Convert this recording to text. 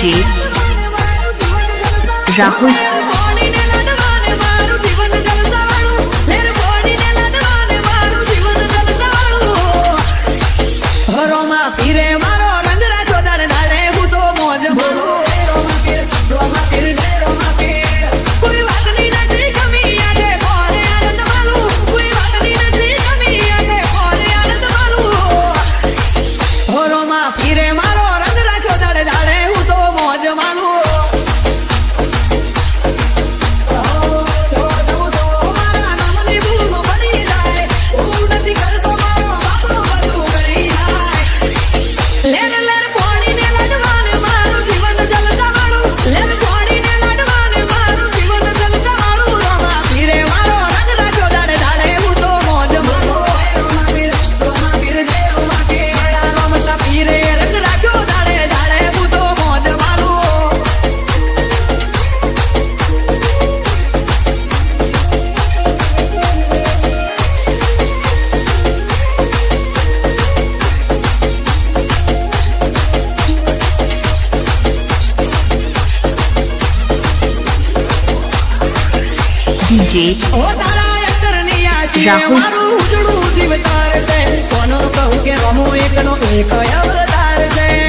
যে রাহুল ડીજે રાહુલ કહું કે રમો એકનો એક અવતાર છે.